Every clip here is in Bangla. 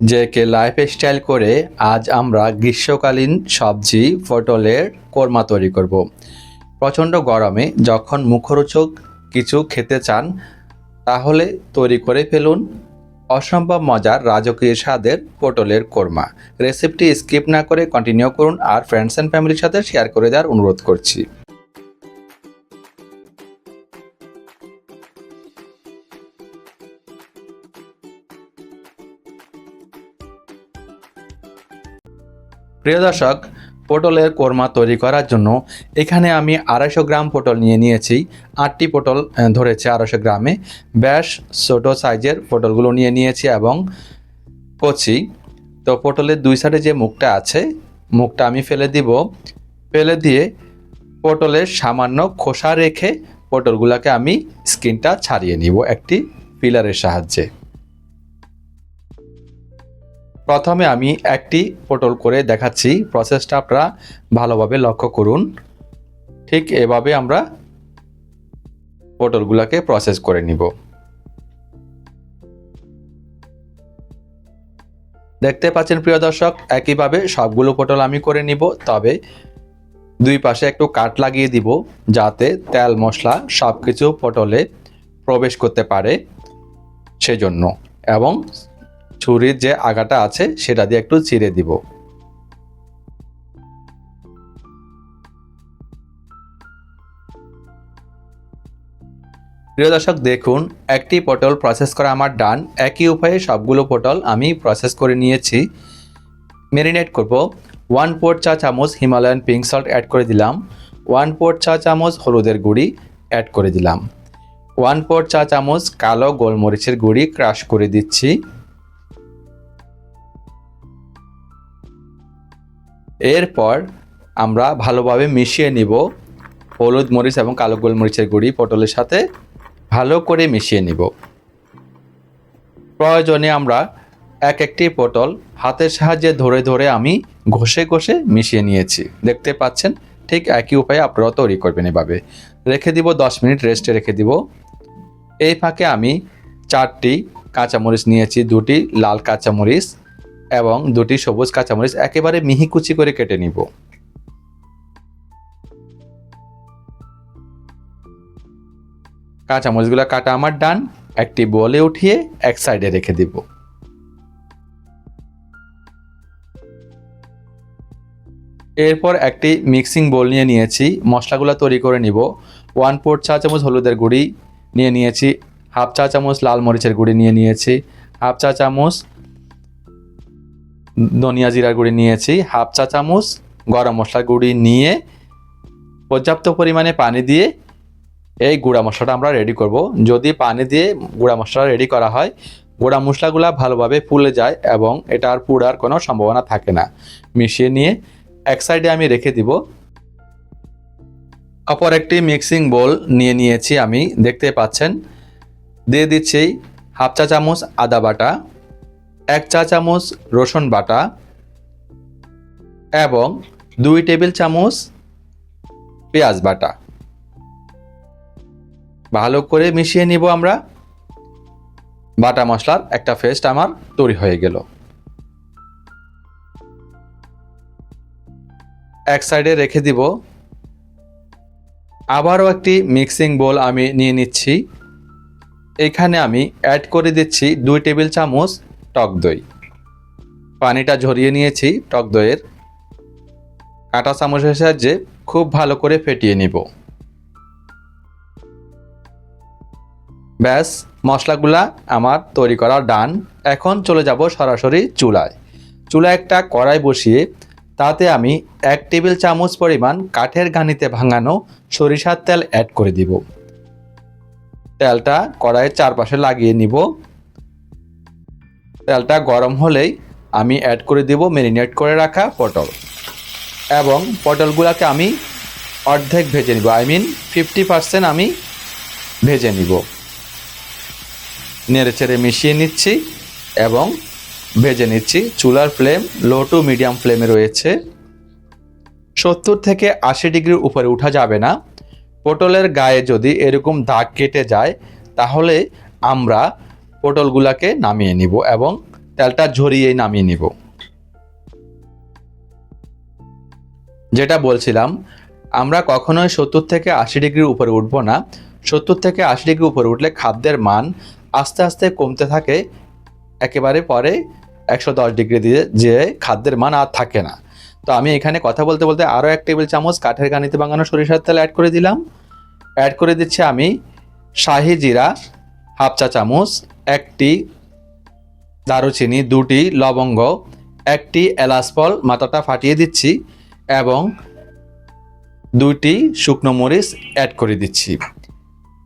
যে কে লাইফ স্টাইল করে আজ আমরা গ্রীষ্মকালীন সবজি, পটলের কোরমা তৈরি করব। প্রচণ্ড গরমে যখন মুখরোচক কিছু খেতে চান, তাহলে তৈরি করে ফেলুন অসম্ভব মজার রাজকীয় স্বাদের পটলের কোরমা রেসিপিটি স্কিপ না করে কন্টিনিউ করুন আর ফ্রেন্ডস অ্যান্ড ফ্যামিলির সাথে শেয়ার করে দেওয়ার অনুরোধ করছি প্রিয় দর্শক, পটলের কোরমা তৈরি করার জন্য এখানে আমি আড়াইশো গ্রাম পটল নিয়ে নিয়েছি। আটটি পটল ধরেছে আড়াইশো গ্রামে। ব্যাস ছোটো সাইজের পটলগুলো নিয়ে নিয়েছি এবং কচি। তো পটলের দুই সাইডে যে মুখটা আছে, মুখটা আমি ফেলে দিব। ফেলে দিয়ে পটলের সামান্য খোসা রেখে পটলগুলোকে আমি স্কিনটা ছাড়িয়ে নিব একটি পিলারের সাহায্যে। প্রথমে আমি একটি পটল করে দেখাচ্ছি। প্রসেসটা আপনারা ভালোভাবে লক্ষ্য করুন। ঠিক এভাবে আমরা পটলগুলোকে প্রসেস করে নিব। দেখতে পাচ্ছেন প্রিয় দর্শক, একইভাবে সবগুলো পটল আমি করে নিব, তবে দুই পাশে একটু কাট লাগিয়ে দিব, যাতে তেল, মশলা সব কিছু পটলে প্রবেশ করতে পারে সেজন্য। এবং ছুরির যে আগাটা আছে, সেটা দিয়ে একটু চিড়ে দিব। প্রিয় দর্শক, দেখুন, একটি পটল প্রসেস করা আমার ডান একই উপায়ে সবগুলো পটল আমি প্রসেস করে নিয়েছি। ম্যারিনেট করব। ওয়ান ফোর চা চামচ হিমালয়ান পিঙ্ক সল্ট অ্যাড করে দিলাম। ওয়ান ফোর চা চামচ হলুদের গুঁড়ি অ্যাড করে দিলাম। ওয়ান ফোর চা চামচ কালো গোলমরিচের গুঁড়ি ক্রাশ করে দিচ্ছি। এরপর আমরা ভালোভাবে মিশিয়ে নিব হলুদ মরিচ এবং কালো গোলমরিচের গুঁড়ি পটলের সাথে ভালো করে মিশিয়ে নিব। প্রয়োজনে আমরা এক একটি পটল হাতের সাহায্যে ধরে ধরে আমি ঘষে ঘষে মিশিয়ে নিয়েছি। দেখতে পাচ্ছেন, ঠিক একই উপায়ে আপনারা তৈরি করবেন এভাবে। রেখে দিব দশ মিনিট, রেস্টে রেখে দিব। এই ফাঁকে আমি চারটি কাঁচামরিচ নিয়েছি, দুটি লাল কাঁচামরিচ এবং দুটি সবুজ কাঁচামরিচ একেবারে মিহি কুচি করে কেটে নিব। কাঁচামরিচগুলো কাটা আমার ডান, একটি বলে উঠিয়ে এক সাইডে রেখে দিব। এরপর একটি মিক্সিং বোল নিয়ে নিয়েছি, মশলাগুলো তৈরি করে নিব। ওয়ান ফোর চা চামচ হলুদের গুঁড়ি নিয়ে নিয়েছি, হাফ চা চামচ লাল মরিচের গুঁড়ি নিয়ে নিয়েছি, হাফ চা চামচ ধনিয়া জিরা গুঁড়ি নিয়েছি, হাফ চা চামচ গরম মশলা গুঁড়ি নিয়ে পর্যাপ্ত পরিমাণে পানি দিয়ে এই গুঁড়া মশলাটা আমরা রেডি করব। যদি পানি দিয়ে গুঁড়া মশলা রেডি করা হয়, গুঁড়া মশলাগুলো ভালোভাবে ফুলে যায় এবং এটা আর পুড়ার কোনো সম্ভাবনা থাকে না। মিশিয়ে নিয়ে এক সাইডে আমি রেখে দিব। অপর একটি মিক্সিং বোল নিয়ে নিয়েছি আমি, দেখতে পাচ্ছেন? দিয়ে দিচ্ছি হাফ চা চামচ আদা বাটা। এক চা চামচ রসুন বাটা এবং দুই টেবিল চামচ পেঁয়াজ বাটা। ভালো করে মিশিয়ে নিব আমরা। বাটা মশলার একটা পেস্ট আমার তৈরি হয়ে গেল। এক সাইডে রেখে দিব। আবারও একটি মিক্সিং বোল আমি নিয়ে নিচ্ছি। এখানে আমি অ্যাড করে দিচ্ছি দুই টেবিল চামচ টক দই। পানিটা ঝরিয়ে নিয়েছি টক দইয়ের। কাঁটা চামচের সাহায্যে খুব ভালো করে ফেটিয়ে নিব। ব্যাস, মশলাগুলা আমার তৈরি করা ডান। এখন চলে যাব সরাসরি চুলায়। চুলায় একটা কড়াই বসিয়ে তাতে আমি এক টেবিল চামচ পরিমাণ কাঠের ঘানিতে ভাঙানো সরিষার তেল অ্যাড করে দিব। তেলটা কড়াইয়ের চারপাশে লাগিয়ে নিব। তেলটা গরম হলেই আমি অ্যাড করে দিব ম্যারিনেট করে রাখা পটল। এবং পটলগুলোকে আমি অর্ধেক ভেজে নিব আই মিন ফিফটি পার্সেন্ট আমি ভেজে নিব। নেড়ে চেড়ে মিশিয়ে নিচ্ছি এবং ভেজে নিচ্ছি। চুলার ফ্লেম লো টু মিডিয়াম ফ্লেমে রয়েছে। সত্তর থেকে আশি ডিগ্রির উপরে উঠা যাবে না। পটলের গায়ে যদি এরকম দাগ কেটে যায়, তাহলে আমরা পটলগুলাকে নামিয়ে নিব এবং তেলটা ঝরিয়ে নামিয়ে নিব। যেটা বলছিলাম, আমরা কখনোই সত্তর থেকে আশি ডিগ্রির উপরে উঠব না। সত্তর থেকে আশি ডিগ্রি উপরে উঠলে খাদ্যের মান আস্তে আস্তে কমতে থাকে। একেবারে পরে একশো দশ ডিগ্রি দিয়ে যে খাদ্যের মান আর থাকে না। তো আমি এখানে কথা বলতে বলতে আরও এক টেবিল চামচ কাঠের গানিতে বাঙানো সরিষার তেল অ্যাড করে দিলাম। অ্যাড করে দিচ্ছি আমি শাহি জিরা হাফ চা চামচ একটি দারুচিনি, দুটি লবঙ্গ, একটি এলাচ ফল মাথাটা ফাটিয়ে দিচ্ছি এবং দুইটি শুকনো মরিচ অ্যাড করে দিচ্ছি।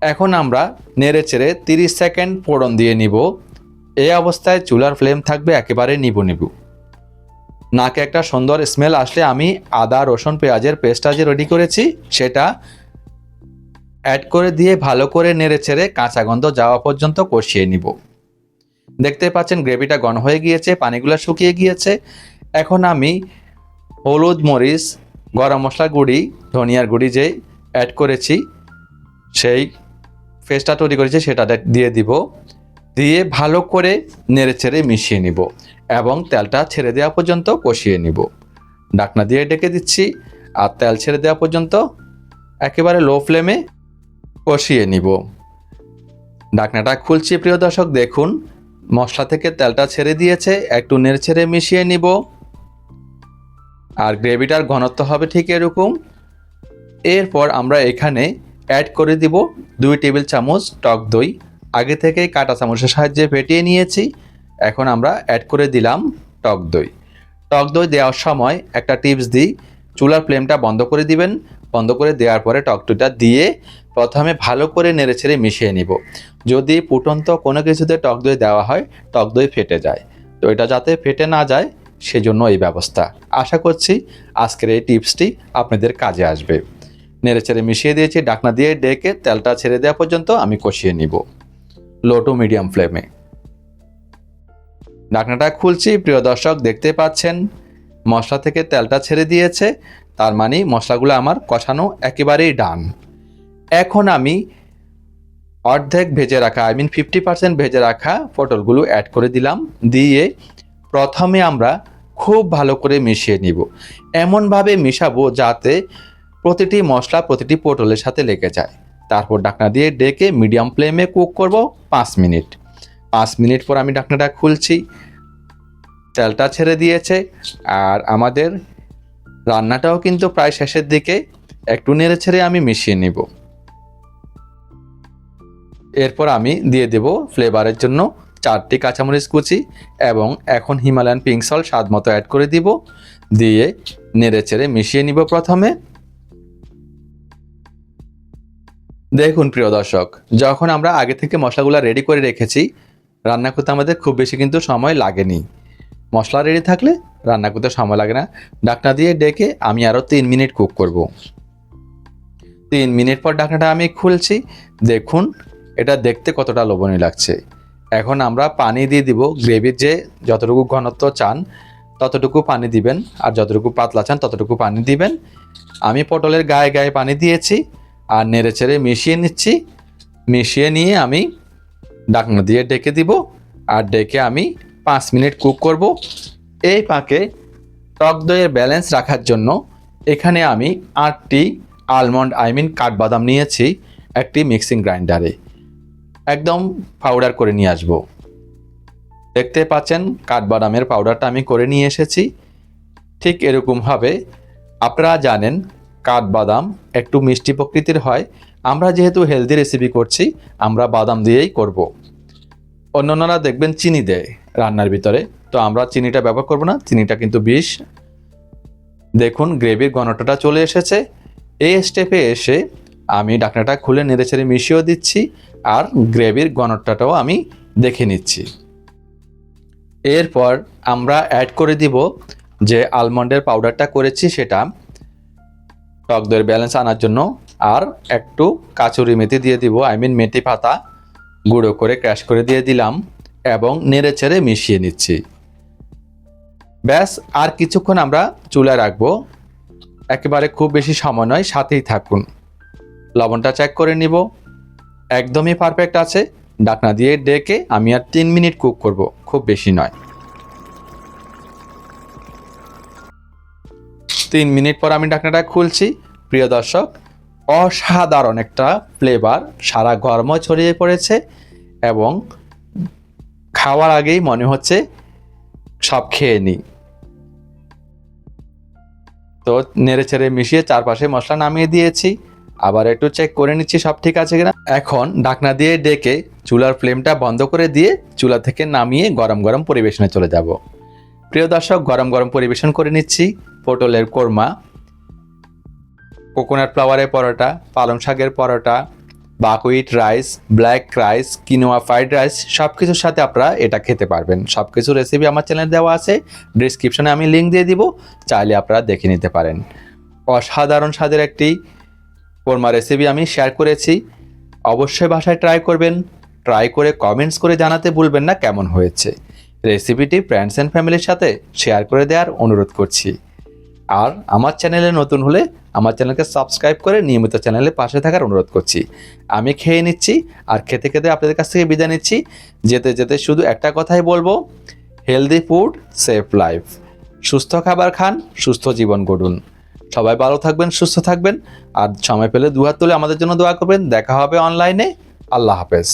এখন আমরা নেড়ে চেড়ে তিরিশ সেকেন্ড ফোড়ন দিয়ে নিব। এই অবস্থায় চুলার ফ্লেম থাকবে একেবারে নিবু নিবু। নাকে একটা সুন্দর স্মেল আসলে আমি আদা, রসুন, পেঁয়াজের পেস্টটা যে রেডি করেছি, সেটা অ্যাড করে দিয়ে ভালো করে নেড়ে চেড়ে কাঁচা গন্ধ যাওয়া পর্যন্ত কষিয়ে নিব। দেখতে পাচ্ছেন গ্রেভিটা ঘন হয়ে গিয়েছে, পানিগুলো শুকিয়ে গিয়েছে। এখন আমি হলুদ মরিচ, গরম মশলা গুঁড়ি, ধনিয়ার গুঁড়ি যে অ্যাড করেছি, সেই পেস্টটা তৈরি করেছি, সেটা দিয়ে দিব। দিয়ে ভালো করে নেড়ে ছেড়ে মিশিয়ে নিব এবং তেলটা ছেড়ে দেওয়া পর্যন্ত কষিয়ে নিব। ডাকনা দিয়ে ডেকে দিচ্ছি, আর তেল ছেড়ে দেওয়া পর্যন্ত একেবারে লো ফ্লেমে কষিয়ে নিব। ডাকনাটা খুলছি, প্রিয় দর্শক, দেখুন। মশলা থেকে তেলটা ছেড়ে দিয়েছে, একটু নেড়ে ছেড়ে মিশিয়ে নিব। আর গ্রেভিটার ঘনত্ব হবে ঠিক এরকম। এরপর আমরা এখানে অ্যাড করে দিব দুই টেবিল চামচ টক দই। আগে থেকেই কাটা চামচের সাহায্যে ফেটিয়ে নিয়েছি। এখন আমরা অ্যাড করে দিলাম টক দই। টক দই দেওয়ার সময় একটা টিপস দিই, চুলার ফ্লেমটা বন্ধ করে দিবেন। বন্ধ করে দেওয়ার পরে টক দইটা দিয়ে প্রথমে ভালো করে নেড়েছেড়ে মিশিয়ে নিব। যদি ফুটন্ত কোনো কিছুতে টক দই দেওয়া হয়, টক দই ফেটে যায়। তো এটা যাতে ফেটে না যায়, সেজন্য এই ব্যবস্থা। আশা করছি আজকের এই টিপসটি আপনাদের কাজে আসবে। নেড়েচেড়ে মিশিয়ে দিয়েছি, ডাকনা দিয়ে ডেকে তেলটা ছেড়ে দেওয়া পর্যন্ত আমি কষিয়ে নিব। লো টু মিডিয়াম ফ্লেমে। ডাকনাটা খুলছি, প্রিয় দর্শক, দেখতে পাচ্ছেন, মশলা থেকে তেলটা ছেড়ে দিয়েছে। তার মানে মশলাগুলো আমার কষানো একেবারেই ডান। এখন আমি অর্ধেক ভেজে রাখা আই মিন ফিফটি পার্সেন্ট ভেজে রাখা পটলগুলো অ্যাড করে দিলাম। দিয়ে প্রথমে আমরা খুব ভালো করে মিশিয়ে নিব। এমনভাবে মিশাবো যাতে প্রতিটি মশলা প্রতিটি পটলের সাথে লেগে যায়। তারপর ডাকনা দিয়ে ডেকে মিডিয়াম ফ্লেমে কুক করব পাঁচ মিনিট। পাঁচ মিনিট পর আমি ডাকনাটা খুলছি। তেলটা ছেড়ে দিয়েছে। আর আমাদের রান্নাটাও কিন্তু প্রায় শেষের দিকে একটু নেড়ে ছেড়ে আমি মিশিয়ে নিব। এরপর আমি দিয়ে দেব ফ্লেভারের জন্য চারটি কাঁচামরিচ কুচি এবং এখন হিমালয়ান পিঙ্ক সল্ট স্বাদ মতো অ্যাড করে দিব। দিয়ে নেড়ে চেড়ে মিশিয়ে নিব প্রথমে। দেখুন প্রিয় দর্শক, যখন আমরা আগে থেকে মশলাগুলো রেডি করে রেখেছি, রান্না করতে আমাদের খুব বেশি কিন্তু সময় লাগেনি। মশলা রেডি থাকলে রান্না করতে সময় লাগে না। ডাকনা দিয়ে ডেকে আমি আরও তিন মিনিট কুক করব। তিন মিনিট পর ডাকনাটা আমি খুলছি। দেখুন, এটা দেখতে কতটা লোভনীয় লাগছে। এখন আমরা পানি দিয়ে দিব। গ্রেভির যে যতটুকু ঘনত্ব চান, ততটুকু পানি দিবেন। আর যতটুকু পাতলা চান, ততটুকু পানি দিবেন। আমি পটলের গায়ে গায়ে পানি দিয়েছি আর নেড়ে চেড়ে মিশিয়ে নিচ্ছি। মিশিয়ে নিয়ে আমি ডাকনা দিয়ে ডেকে দিব। আর ডেকে আমি পাঁচ মিনিট কুক করব। এই পাকে টক দইয়ের ব্যালেন্স রাখার জন্য এখানে আমি আটটি আলমন্ড আই মিন কাঠবাদাম নিয়েছি, একটি মিক্সিং গ্রাইন্ডারে একদম পাউডার করে নিয়ে আসব। দেখতে পাচ্ছেন কাঠবাদামের পাউডারটা আমি করে নিয়ে এসেছি। ঠিক এরকমভাবে আপনারা জানেন কাঠবাদাম একটু মিষ্টি প্রকৃতির হয়। আমরা যেহেতু হেলদি রেসিপি করছি, আমরা বাদাম দিয়েই করব। অন্যান্যরা দেখবেন চিনি দেয় রান্নার ভিতরে। তো আমরা চিনিটা ব্যবহার করব না, চিনিটা কিন্তু বিষ। দেখুন, গ্রেভির ঘনটাটা চলে এসেছে। এই স্টেপে এসে আমি ডাকনাটা খুলে নেড়ে ছেড়ে মিশিয়েও দিচ্ছি আর গ্রেভির ঘনত্বটাও আমি দেখে নিচ্ছি। এরপর আমরা অ্যাড করে দিব যে আলমন্ডের পাউডারটা করেছি সেটা টক দইয়ের ব্যালেন্স আনার জন্য। আর একটু কাচুরি মেথি দিয়ে দিব আই মিন মেথি পাতা। গুঁড়ো করে ক্র্যাশ করে দিয়ে দিলাম এবং নেড়ে চেড়ে মিশিয়ে নিচ্ছি। ব্যাস, আর কিছুক্ষণ আমরা চুলা রাখব। একেবারে খুব বেশি সময় নয়, সাথেই থাকুন। লবণটা চেক করে নিব। একদমই পারফেক্ট আছে। ডাকনা দিয়ে ডেকে আমি আর তিন মিনিট কুক করব, খুব বেশি নয়। তিন মিনিট পর আমি ডাকনাটা খুলছি। প্রিয় দর্শক অসাধারণ একটা ফ্লেভার সারা গরমও ছড়িয়ে পড়েছে এবং খাওয়ার আগেই মনে হচ্ছে সব খেয়ে নিই তো নেড়ে ছেড়ে মিশিয়ে চারপাশে মশলা নামিয়ে দিয়েছি। আবার একটু চেক করে নিচ্ছি সব ঠিক আছে কিনা। এখন ঢাকনা দিয়ে ডেকে চুলার ফ্লেমটা বন্ধ করে দিয়ে চুলা থেকে নামিয়ে গরম গরম পরিবেশনে চলে যাব। প্রিয় দর্শক, গরম গরম পরিবেশন করে নিচ্ছি। পটলের কোরমা কোকোনাট ফ্লাওয়ারের পরোটা, পালং শাকের পরোটা buckwheat rice, black rice, quinoa fried rice সব কিছুর সাথে আপনারা এটা খেতে পারবেন। সব কিছু রেসিপি আমার চ্যানেলে দেওয়া আছে ডিসক্রিপশনে আমি লিঙ্ক দিয়ে দিব, চাইলে আপনারা দেখে নিতে পারেন। অসাধারণ স্বাদের একটি কোরমা রেসিপি আমি শেয়ার করেছি। অবশ্যই বাসায় ট্রাই করবেন ট্রাই করে কমেন্টস করে জানাতে ভুলবেন না কেমন হয়েছে। রেসিপিটি ফ্রেন্ডস অ্যান্ড ফ্যামিলির সাথে শেয়ার করে দেওয়ার অনুরোধ করছি। আর আমার চ্যানেলে নতুন হলে আমার চ্যানেলকে সাবস্ক্রাইব করে নিয়মিত চ্যানেলে পাশে থাকার অনুরোধ করছি। আমি খেয়ে নিচ্ছি আর খেতে খেতে আপনাদের কাছ থেকে বিদায় নিচ্ছি। যেতে যেতে শুধু একটা কথাই বলব হেলদি ফুড সেফ লাইফ সুস্থ খাবার খান, সুস্থ জীবন গড়ুন। সবাই ভালো থাকবেন, সুস্থ থাকবেন। আর সময় পেলে দুহাত তুলে আমাদের জন্য দোয়া করবেন। দেখা হবে অনলাইনে আল্লাহ হাফেজ।